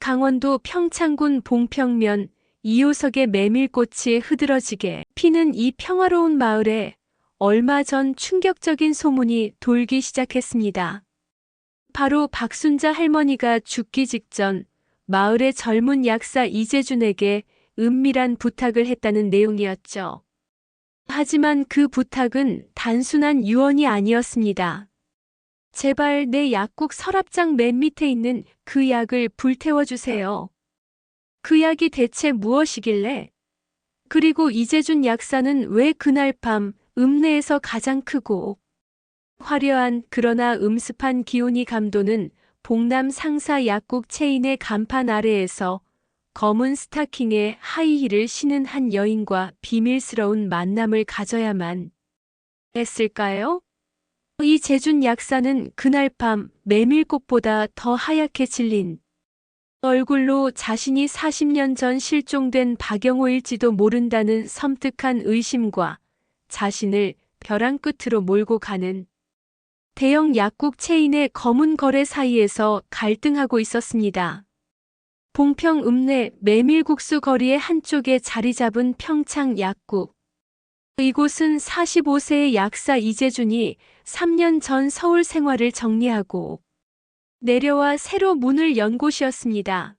강원도 평창군 봉평면 이호석의 메밀꽃이 흐드러지게 피는 이 평화로운 마을에 얼마 전 충격적인 소문이 돌기 시작했습니다. 바로 박순자 할머니가 죽기 직전 마을의 젊은 약사 이재준에게 은밀한 부탁을 했다는 내용이었죠. 하지만 그 부탁은 단순한 유언이 아니었습니다. 제발 내 약국 서랍장 맨 밑에 있는 그 약을 불태워 주세요. 그 약이 대체 무엇이길래? 그리고 이재준 약사는 왜 그날 밤 읍내에서 가장 크고 화려한 그러나 음습한 기온이 감도는 봉남 상사 약국 체인의 간판 아래에서 검은 스타킹에 하이힐을 신은 한 여인과 비밀스러운 만남을 가져야만 했을까요? 이 재준 약사는 그날 밤 메밀꽃보다 더 하얗게 질린 얼굴로 자신이 40년 전 실종된 박영호일지도 모른다는 섬뜩한 의심과 자신을 벼랑 끝으로 몰고 가는 대형 약국 체인의 검은 거래 사이에서 갈등하고 있었습니다. 봉평 읍내 메밀국수 거리의 한쪽에 자리 잡은 평창 약국. 이곳은 45세의 약사 이재준이 3년 전 서울 생활을 정리하고 내려와 새로 문을 연 곳이었습니다.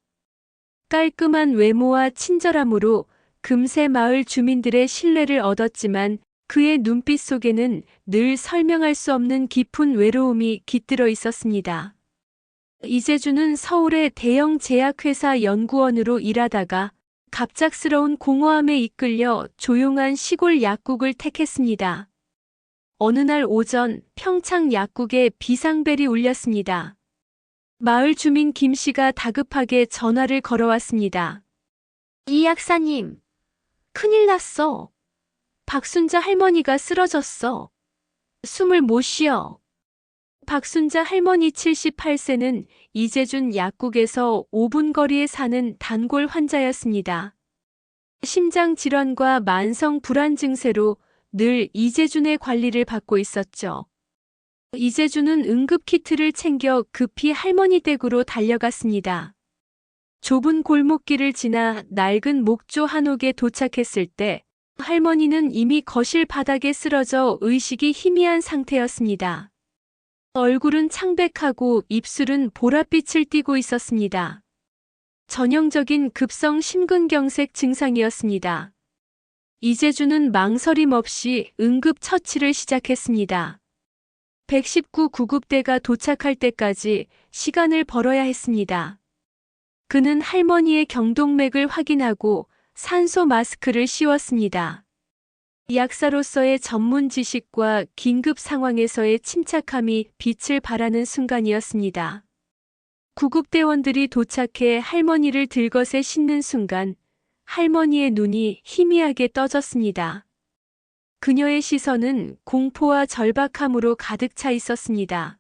깔끔한 외모와 친절함으로 금세 마을 주민들의 신뢰를 얻었지만 그의 눈빛 속에는 늘 설명할 수 없는 깊은 외로움이 깃들어 있었습니다. 이재준은 서울의 대형 제약회사 연구원으로 일하다가 갑작스러운 공허함에 이끌려 조용한 시골 약국을 택했습니다. 어느 날 오전 평창 약국에 비상벨이 울렸습니다. 마을 주민 김 씨가 다급하게 전화를 걸어왔습니다. 이 약사님, 큰일 났어. 박순자 할머니가 쓰러졌어. 숨을 못 쉬어. 박순자 할머니 78세는 이재준 약국에서 5분 거리에 사는 단골 환자였습니다. 심장 질환과 만성 불안 증세로 늘 이재준의 관리를 받고 있었죠. 이재준은 응급 키트를 챙겨 급히 할머니 댁으로 달려갔습니다. 좁은 골목길을 지나 낡은 목조 한옥에 도착했을 때 할머니는 이미 거실 바닥에 쓰러져 의식이 희미한 상태였습니다. 얼굴은 창백하고 입술은 보랏빛을 띠고 있었습니다. 전형적인 급성 심근경색 증상이었습니다. 이재준은 망설임 없이 응급 처치를 시작했습니다. 119 구급대가 도착할 때까지 시간을 벌어야 했습니다. 그는 할머니의 경동맥을 확인하고 산소 마스크를 씌웠습니다. 약사로서의 전문 지식과 긴급 상황에서의 침착함이 빛을 발하는 순간이었습니다. 구급대원들이 도착해 할머니를 들것에 싣는 순간 할머니의 눈이 희미하게 떠졌습니다. 그녀의 시선은 공포와 절박함으로 가득 차 있었습니다.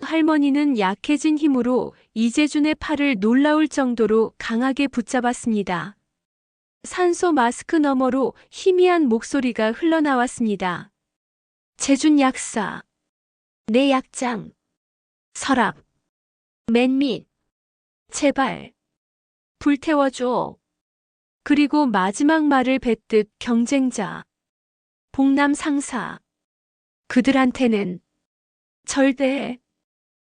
할머니는 약해진 힘으로 이재준의 팔을 놀라울 정도로 강하게 붙잡았습니다. 산소 마스크 너머로 희미한 목소리가 흘러나왔습니다. 재준 약사. 내 약장. 서랍. 맨밑. 제발. 불태워줘. 그리고 마지막 말을 뱉듯 경쟁자. 봉남 상사. 그들한테는 절대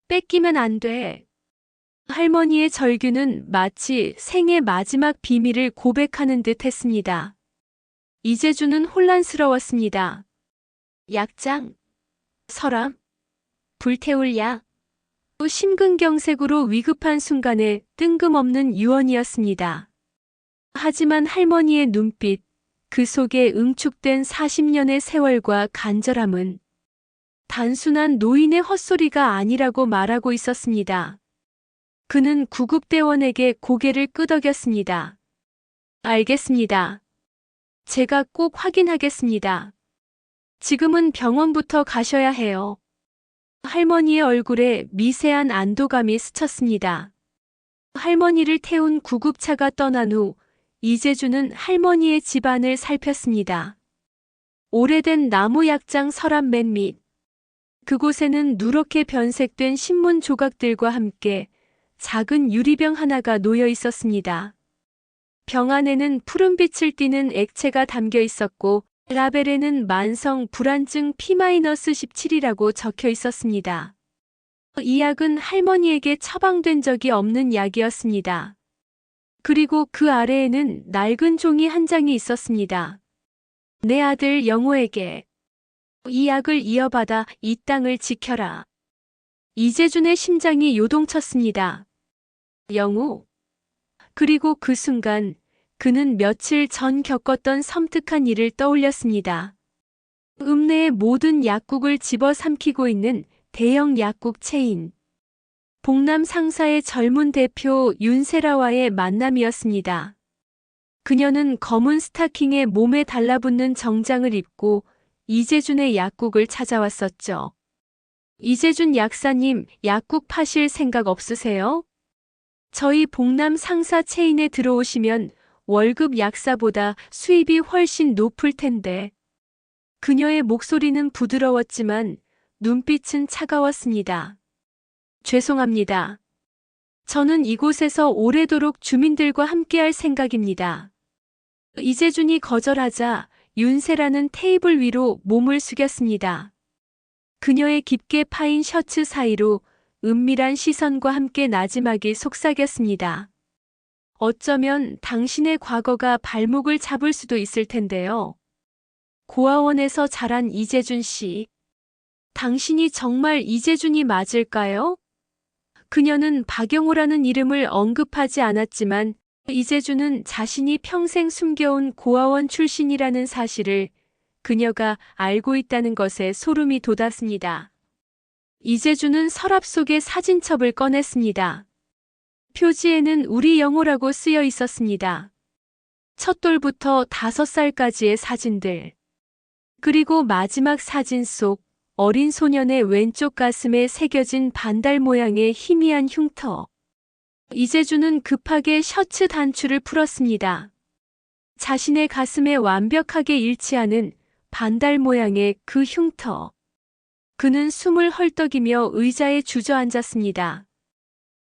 뺏기면 안 돼. 할머니의 절규는 마치 생의 마지막 비밀을 고백하는 듯 했습니다. 이재준은 혼란스러웠습니다. 약장, 서람, 불태울 약, 또 심근경색으로 위급한 순간에 뜬금없는 유언이었습니다. 하지만 할머니의 눈빛, 그 속에 응축된 40년의 세월과 간절함은 단순한 노인의 헛소리가 아니라고 말하고 있었습니다. 그는 구급대원에게 고개를 끄덕였습니다. 알겠습니다. 제가 꼭 확인하겠습니다. 지금은 병원부터 가셔야 해요. 할머니의 얼굴에 미세한 안도감이 스쳤습니다. 할머니를 태운 구급차가 떠난 후 이재준은 할머니의 집안을 살폈습니다. 오래된 나무 약장 서랍 맨 밑. 그곳에는 누렇게 변색된 신문 조각들과 함께 작은 유리병 하나가 놓여 있었습니다. 병 안에는 푸른빛을 띠는 액체가 담겨 있었고 라벨에는 만성 불안증 P-17이라고 적혀 있었습니다. 이 약은 할머니에게 처방된 적이 없는 약이었습니다. 그리고 그 아래에는 낡은 종이 한 장이 있었습니다. 내 아들 영호에게 이 약을 이어받아 이 땅을 지켜라. 이재준의 심장이 요동쳤습니다. 영호. 그리고 그 순간 그는 며칠 전 겪었던 섬뜩한 일을 떠올렸습니다. 읍내의 모든 약국을 집어삼키고 있는 대형 약국 체인. 봉남 상사의 젊은 대표 윤세라와의 만남이었습니다. 그녀는 검은 스타킹에 몸에 달라붙는 정장을 입고 이재준의 약국을 찾아왔었죠. 이재준 약사님, 약국 파실 생각 없으세요? 저희 봉남 상사 체인에 들어오시면 월급 약사보다 수입이 훨씬 높을 텐데. 그녀의 목소리는 부드러웠지만 눈빛은 차가웠습니다. 죄송합니다. 저는 이곳에서 오래도록 주민들과 함께할 생각입니다. 이재준이 거절하자 윤세라는 테이블 위로 몸을 숙였습니다. 그녀의 깊게 파인 셔츠 사이로 은밀한 시선과 함께 나지막이 속삭였습니다. 어쩌면 당신의 과거가 발목을 잡을 수도 있을 텐데요. 고아원에서 자란 이재준 씨. 당신이 정말 이재준이 맞을까요? 그녀는 박영호라는 이름을 언급하지 않았지만 이재준은 자신이 평생 숨겨온 고아원 출신이라는 사실을 그녀가 알고 있다는 것에 소름이 돋았습니다. 이재준은 서랍 속에 사진첩을 꺼냈습니다. 표지에는 우리 영호라고 쓰여 있었습니다. 첫 돌부터 다섯 살까지의 사진들. 그리고 마지막 사진 속 어린 소년의 왼쪽 가슴에 새겨진 반달 모양의 희미한 흉터. 이재준은 급하게 셔츠 단추를 풀었습니다. 자신의 가슴에 완벽하게 일치하는 반달 모양의 그 흉터. 그는 숨을 헐떡이며 의자에 주저앉았습니다.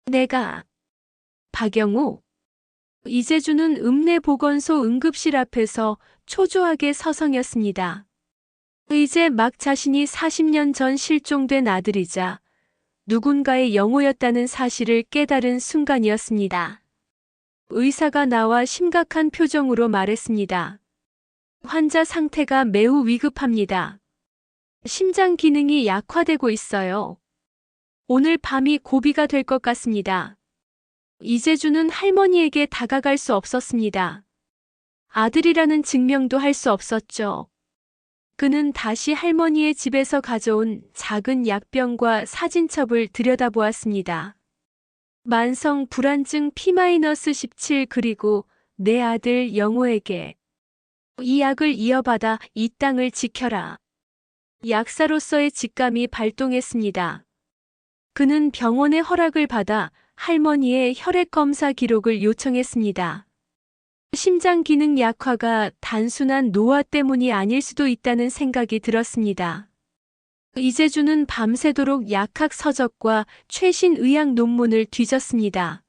내가 박영호 이재준은 읍내 보건소 응급실 앞에서 초조하게 서성였습니다. 이제 막 자신이 40년 전 실종된 아들이자 누군가의 영호였다는 사실을 깨달은 순간이었습니다. 의사가 나와 심각한 표정으로 말했습니다. 환자 상태가 매우 위급합니다. 심장 기능이 약화되고 있어요. 오늘 밤이 고비가 될 것 같습니다. 이재준은 할머니에게 다가갈 수 없었습니다. 아들이라는 증명도 할 수 없었죠. 그는 다시 할머니의 집에서 가져온 작은 약병과 사진첩을 들여다보았습니다. 만성 불안증 P-17 그리고 내 아들 영호에게 이 약을 이어받아 이 땅을 지켜라. 약사로서의 직감이 발동했습니다. 그는 병원의 허락을 받아 할머니의 혈액 검사 기록을 요청했습니다. 심장 기능 약화가 단순한 노화 때문이 아닐 수도 있다는 생각이 들었습니다. 이재준은 밤새도록 약학 서적과 최신 의학 논문을 뒤졌습니다.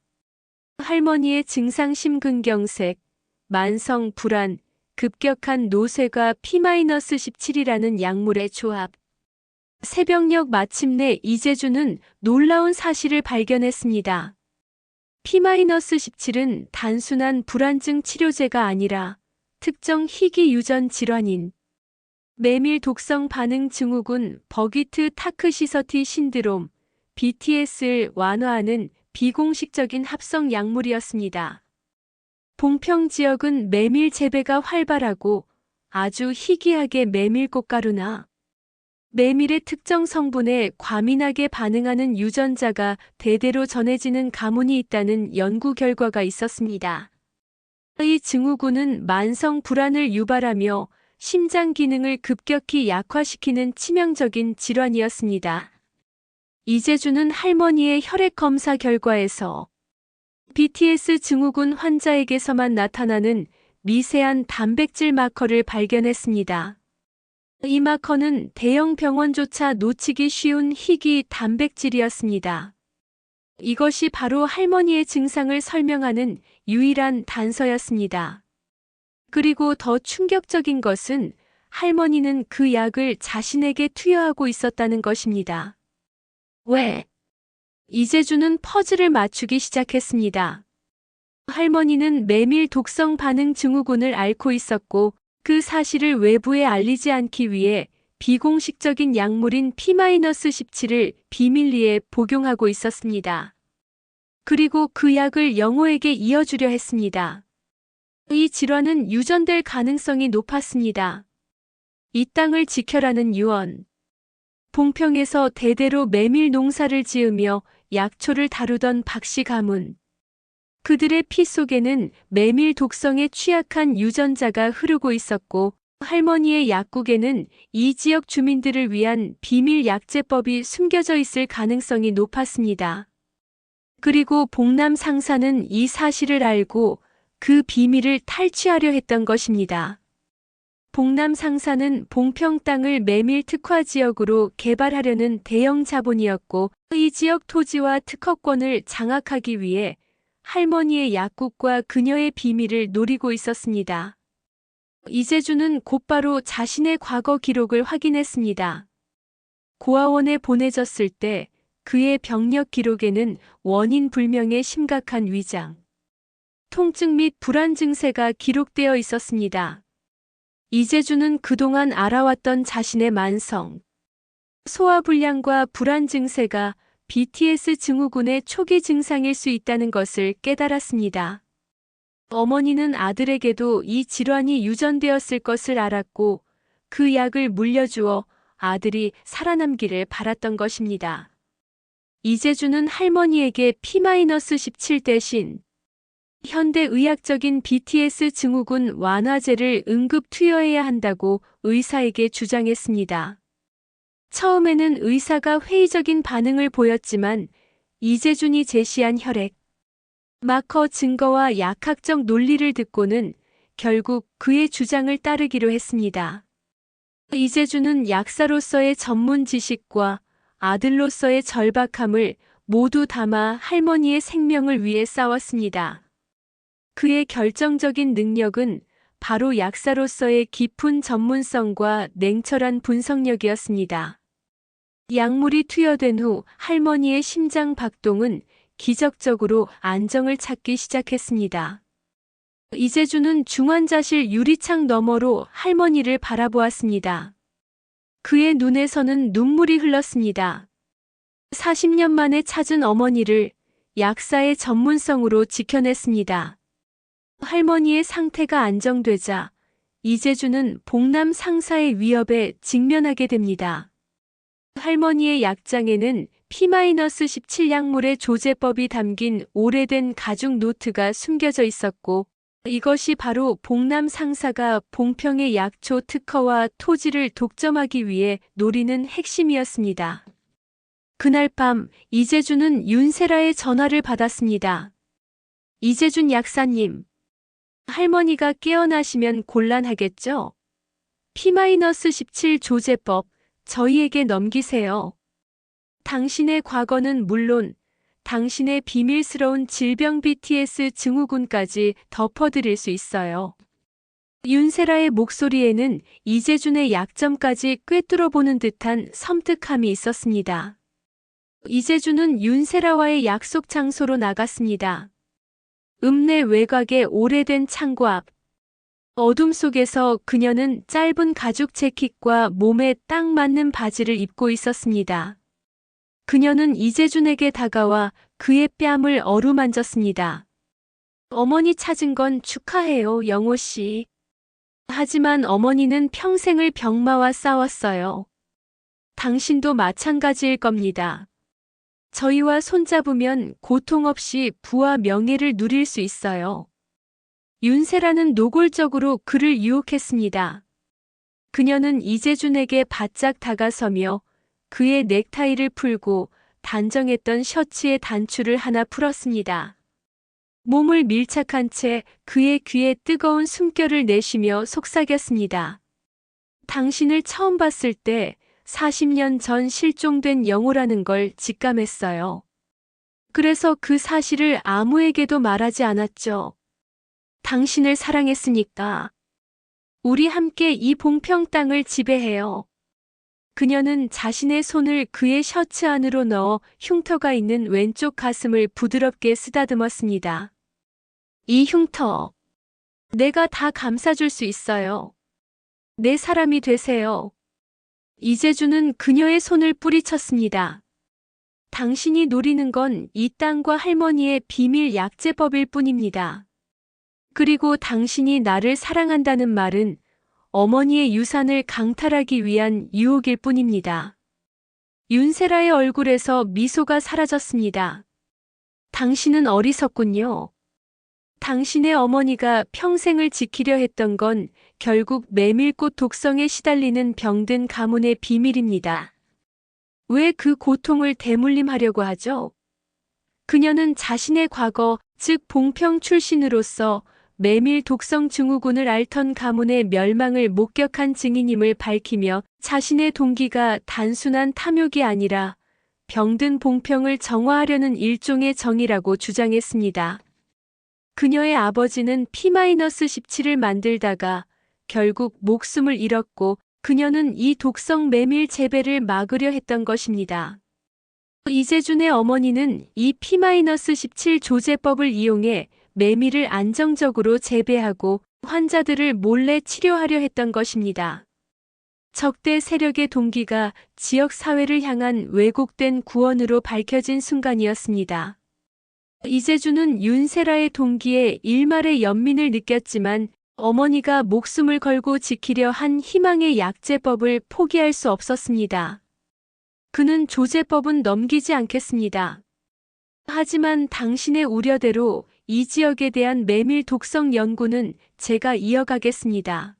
할머니의 증상 심근경색, 만성 불안, 급격한 노쇠가 P-17이라는 약물의 조합. 새벽녘 마침내 이재준은 놀라운 사실을 발견했습니다. P-17은 단순한 불안증 치료제가 아니라 특정 희귀 유전 질환인 메밀 독성 반응 증후군 버기트 타크시서티 신드롬 BTS를 완화하는 비공식적인 합성 약물이었습니다. 봉평 지역은 메밀 재배가 활발하고 아주 희귀하게 메밀 꽃가루나 메밀의 특정 성분에 과민하게 반응하는 유전자가 대대로 전해지는 가문이 있다는 연구 결과가 있었습니다. 이 증후군은 만성 불안을 유발하며 심장 기능을 급격히 약화시키는 치명적인 질환이었습니다. 이재준은 할머니의 혈액 검사 결과에서 BTS 증후군 환자에게서만 나타나는 미세한 단백질 마커를 발견했습니다. 이 마커는 대형 병원조차 놓치기 쉬운 희귀 단백질이었습니다. 이것이 바로 할머니의 증상을 설명하는 유일한 단서였습니다. 그리고 더 충격적인 것은 할머니는 그 약을 자신에게 투여하고 있었다는 것입니다. 왜? 이재주는 퍼즐을 맞추기 시작했습니다. 할머니는 메밀 독성 반응 증후군을 앓고 있었고 그 사실을 외부에 알리지 않기 위해 비공식적인 약물인 P-17을 비밀리에 복용하고 있었습니다. 그리고 그 약을 영호에게 이어주려 했습니다. 이 질환은 유전될 가능성이 높았습니다. 이 땅을 지켜라는 유언. 봉평에서 대대로 메밀 농사를 지으며 약초를 다루던 박씨 가문. 그들의 피 속에는 메밀 독성에 취약한 유전자가 흐르고 있었고 할머니의 약국에는 이 지역 주민들을 위한 비밀 약제법이 숨겨져 있을 가능성이 높았습니다. 그리고 봉남 상사는 이 사실을 알고 그 비밀을 탈취하려 했던 것입니다. 봉남 상사는 봉평 땅을 메밀 특화 지역으로 개발하려는 대형 자본이었고 이 지역 토지와 특허권을 장악하기 위해 할머니의 약국과 그녀의 비밀을 노리고 있었습니다. 이재주는 곧바로 자신의 과거 기록을 확인했습니다. 고아원에 보내졌을 때 그의 병력 기록에는 원인 불명의 심각한 위장, 통증 및 불안 증세가 기록되어 있었습니다. 이재주는 그동안 알아왔던 자신의 만성, 소화불량과 불안 증세가 BTS 증후군의 초기 증상일 수 있다는 것을 깨달았습니다. 어머니는 아들에게도 이 질환이 유전되었을 것을 알았고 그 약을 물려주어 아들이 살아남기를 바랐던 것입니다. 이재주는 할머니에게 P-17 대신 현대의학적인 BTS 증후군 완화제를 응급 투여해야 한다고 의사에게 주장했습니다. 처음에는 의사가 회의적인 반응을 보였지만 이재준이 제시한 혈액, 마커 증거와 약학적 논리를 듣고는 결국 그의 주장을 따르기로 했습니다. 이재준은 약사로서의 전문 지식과 아들로서의 절박함을 모두 담아 할머니의 생명을 위해 싸웠습니다. 그의 결정적인 능력은 바로 약사로서의 깊은 전문성과 냉철한 분석력이었습니다. 약물이 투여된 후 할머니의 심장 박동은 기적적으로 안정을 찾기 시작했습니다. 이재주는 중환자실 유리창 너머로 할머니를 바라보았습니다. 그의 눈에서는 눈물이 흘렀습니다. 40년 만에 찾은 어머니를 약사의 전문성으로 지켜냈습니다. 할머니의 상태가 안정되자 이재주는 봉남 상사의 위협에 직면하게 됩니다. 할머니의 약장에는 P-17 약물의 조제법이 담긴 오래된 가죽 노트가 숨겨져 있었고 이것이 바로 봉남 상사가 봉평의 약초 특허와 토지를 독점하기 위해 노리는 핵심이었습니다. 그날 밤 이재준은 윤세라의 전화를 받았습니다. 이재준 약사님, 할머니가 깨어나시면 곤란하겠죠? P-17 조제법 저희에게 넘기세요. 당신의 과거는 물론 당신의 비밀스러운 질병 BTS 증후군까지 덮어드릴 수 있어요. 윤세라의 목소리에는 이재준의 약점까지 꿰뚫어 보는 듯한 섬뜩함이 있었습니다. 이재준은 윤세라와의 약속 장소로 나갔습니다. 읍내 외곽의 오래된 창고 앞. 어둠 속에서 그녀는 짧은 가죽 재킷과 몸에 딱 맞는 바지를 입고 있었습니다. 그녀는 이재준에게 다가와 그의 뺨을 어루만졌습니다. 어머니 찾은 건 축하해요, 영호 씨. 하지만 어머니는 평생을 병마와 싸웠어요. 당신도 마찬가지일 겁니다. 저희와 손잡으면 고통 없이 부와 명예를 누릴 수 있어요. 윤세라는 노골적으로 그를 유혹했습니다. 그녀는 이재준에게 바짝 다가서며 그의 넥타이를 풀고 단정했던 셔츠의 단추를 하나 풀었습니다. 몸을 밀착한 채 그의 귀에 뜨거운 숨결을 내쉬며 속삭였습니다. 당신을 처음 봤을 때 40년 전 실종된 영호라는 걸 직감했어요. 그래서 그 사실을 아무에게도 말하지 않았죠. 당신을 사랑했으니까. 우리 함께 이 봉평 땅을 지배해요. 그녀는 자신의 손을 그의 셔츠 안으로 넣어 흉터가 있는 왼쪽 가슴을 부드럽게 쓰다듬었습니다. 이 흉터. 내가 다 감싸줄 수 있어요. 내 사람이 되세요. 이재주는 그녀의 손을 뿌리쳤습니다. 당신이 노리는 건 이 땅과 할머니의 비밀 약제법일 뿐입니다. 그리고 당신이 나를 사랑한다는 말은 어머니의 유산을 강탈하기 위한 유혹일 뿐입니다. 윤세라의 얼굴에서 미소가 사라졌습니다. 당신은 어리석군요. 당신의 어머니가 평생을 지키려 했던 건 결국 메밀꽃 독성에 시달리는 병든 가문의 비밀입니다. 왜 그 고통을 대물림하려고 하죠? 그녀는 자신의 과거, 즉 봉평 출신으로서 메밀 독성 증후군을 앓던 가문의 멸망을 목격한 증인임을 밝히며 자신의 동기가 단순한 탐욕이 아니라 병든 봉평을 정화하려는 일종의 정이라고 주장했습니다. 그녀의 아버지는 P-17을 만들다가 결국 목숨을 잃었고 그녀는 이 독성 메밀 재배를 막으려 했던 것입니다. 이재준의 어머니는 이 P-17 조제법을 이용해 메밀을 안정적으로 재배하고 환자들을 몰래 치료하려 했던 것입니다. 적대 세력의 동기가 지역 사회를 향한 왜곡된 구원으로 밝혀진 순간이었습니다. 이재준은 윤세라의 동기에 일말의 연민을 느꼈지만 어머니가 목숨을 걸고 지키려 한 희망의 약제법을 포기할 수 없었습니다. 그는 조제법은 넘기지 않겠습니다. 하지만 당신의 우려대로 이 지역에 대한 메밀 독성 연구는 제가 이어가겠습니다.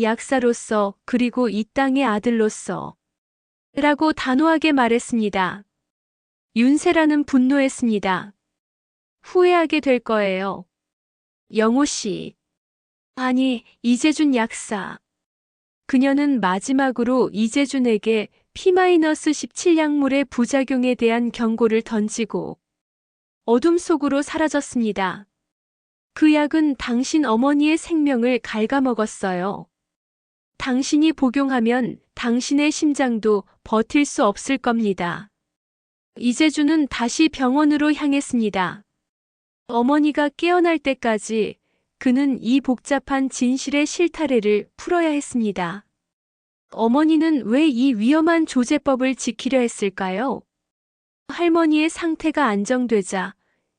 약사로서 그리고 이 땅의 아들로서 라고 단호하게 말했습니다. 윤세라는 분노했습니다. 후회하게 될 거예요. 영호 씨. 아니, 이재준 약사. 그녀는 마지막으로 이재준에게 P-17 약물의 부작용에 대한 경고를 던지고 어둠 속으로 사라졌습니다. 그 약은 당신 어머니의 생명을 갉아먹었어요. 당신이 복용하면 당신의 심장도 버틸 수 없을 겁니다. 이재준은 다시 병원으로 향했습니다. 어머니가 깨어날 때까지 그는 이 복잡한 진실의 실타래를 풀어야 했습니다. 어머니는 왜 이 위험한 조제법을 지키려 했을까요? 할머니의 상태가 안정되자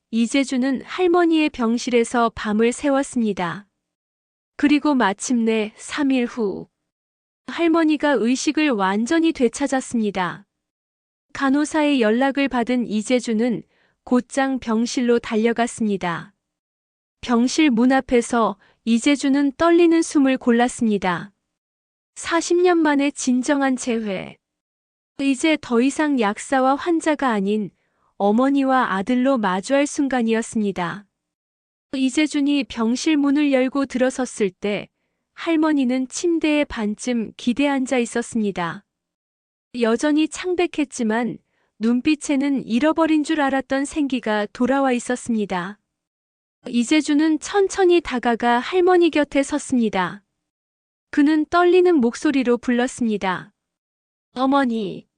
이재주는 할머니의 병실에서 밤을 새웠습니다. 그리고 마침내 3일 후 할머니가 의식을 완전히 되찾았습니다. 간호사의 연락을 받은 이재주는 곧장 병실로 달려갔습니다. 병실 문 앞에서 이재주는 떨리는 숨을 골랐습니다. 40년 만에 진정한 재회. 이제 더 이상 약사와 환자가 아닌 어머니와 아들로 마주할 순간이었습니다. 이재준이 병실 문을 열고 들어섰을 때 할머니는 침대에 반쯤 기대 앉아 있었습니다. 여전히 창백했지만 눈빛에는 잃어버린 줄 알았던 생기가 돌아와 있었습니다. 이재준은 천천히 다가가 할머니 곁에 섰습니다. 그는 떨리는 목소리로 불렀습니다. 어머니.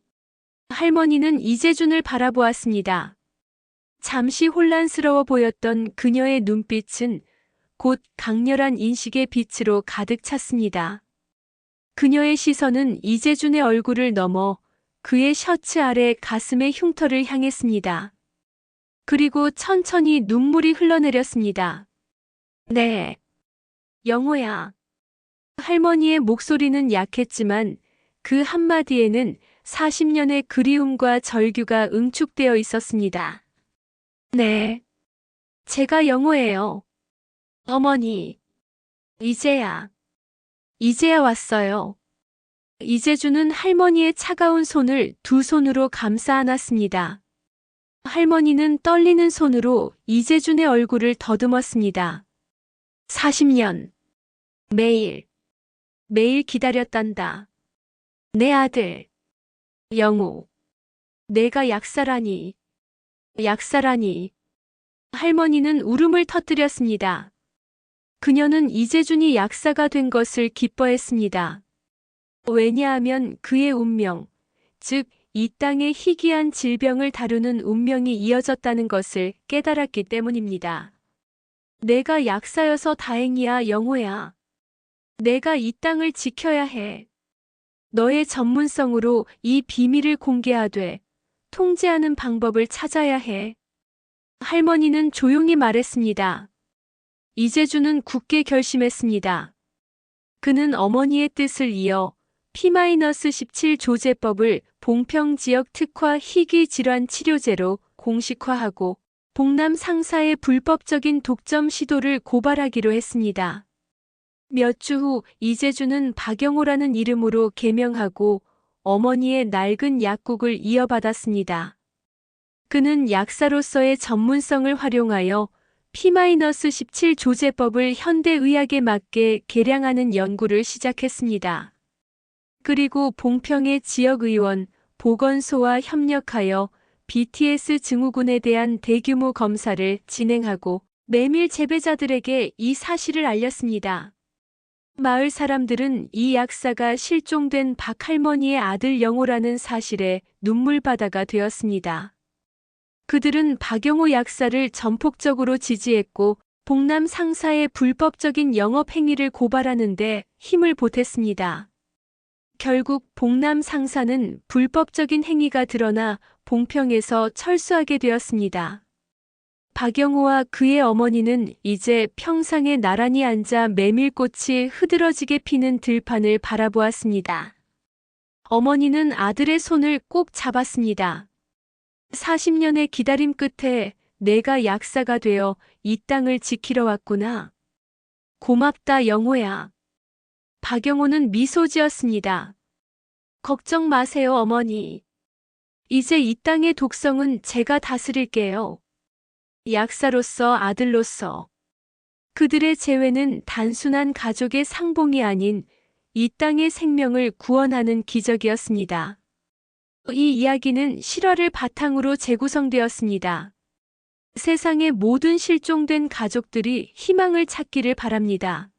할머니는 이재준을 바라보았습니다. 잠시 혼란스러워 보였던 그녀의 눈빛은 곧 강렬한 인식의 빛으로 가득 찼습니다. 그녀의 시선은 이재준의 얼굴을 넘어 그의 셔츠 아래 가슴의 흉터를 향했습니다. 그리고 천천히 눈물이 흘러내렸습니다. 네. 영호야. 할머니의 목소리는 약했지만 그 한마디에는 40년의 그리움과 절규가 응축되어 있었습니다. 네. 제가 영호예요. 어머니. 이제야. 이제야 왔어요. 이재주는 할머니의 차가운 손을 두 손으로 감싸 안았습니다. 할머니는 떨리는 손으로 이재준의 얼굴을 더듬었습니다. 40년. 매일. 매일 기다렸단다. 내 아들. 영호. 내가 약사라니. 약사라니. 할머니는 울음을 터뜨렸습니다. 그녀는 이재준이 약사가 된 것을 기뻐했습니다. 왜냐하면 그의 운명, 즉, 이 땅의 희귀한 질병을 다루는 운명이 이어졌다는 것을 깨달았기 때문입니다. 내가 약사여서 다행이야, 영호야. 내가 이 땅을 지켜야 해. 너의 전문성으로 이 비밀을 공개하되 통제하는 방법을 찾아야 해. 할머니는 조용히 말했습니다. 이재준은 굳게 결심했습니다. 그는 어머니의 뜻을 이어 P-17 조제법을 봉평 지역 특화 희귀 질환 치료제로 공식화하고 봉남 상사의 불법적인 독점 시도를 고발하기로 했습니다. 몇 주 후 이재준은 박영호라는 이름으로 개명하고 어머니의 낡은 약국을 이어받았습니다. 그는 약사로서의 전문성을 활용하여 P-17 조제법을 현대의학에 맞게 개량하는 연구를 시작했습니다. 그리고 봉평의 지역의원, 보건소와 협력하여 BTS 증후군에 대한 대규모 검사를 진행하고 메밀 재배자들에게 이 사실을 알렸습니다. 마을 사람들은 이 약사가 실종된 박 할머니의 아들 영호라는 사실에 눈물바다가 되었습니다. 그들은 박영호 약사를 전폭적으로 지지했고 봉남 상사의 불법적인 영업 행위를 고발하는데 힘을 보탰습니다. 결국 봉남 상사는 불법적인 행위가 드러나 봉평에서 철수하게 되었습니다. 박영호와 그의 어머니는 이제 평상에 나란히 앉아 메밀꽃이 흐드러지게 피는 들판을 바라보았습니다. 어머니는 아들의 손을 꼭 잡았습니다. 40년의 기다림 끝에 내가 약사가 되어 이 땅을 지키러 왔구나. 고맙다, 영호야. 박영호는 미소 지었습니다. 걱정 마세요, 어머니. 이제 이 땅의 독성은 제가 다스릴게요. 약사로서 아들로서. 그들의 재회는 단순한 가족의 상봉이 아닌 이 땅의 생명을 구원하는 기적이었습니다. 이 이야기는 실화를 바탕으로 재구성되었습니다. 세상의 모든 실종된 가족들이 희망을 찾기를 바랍니다.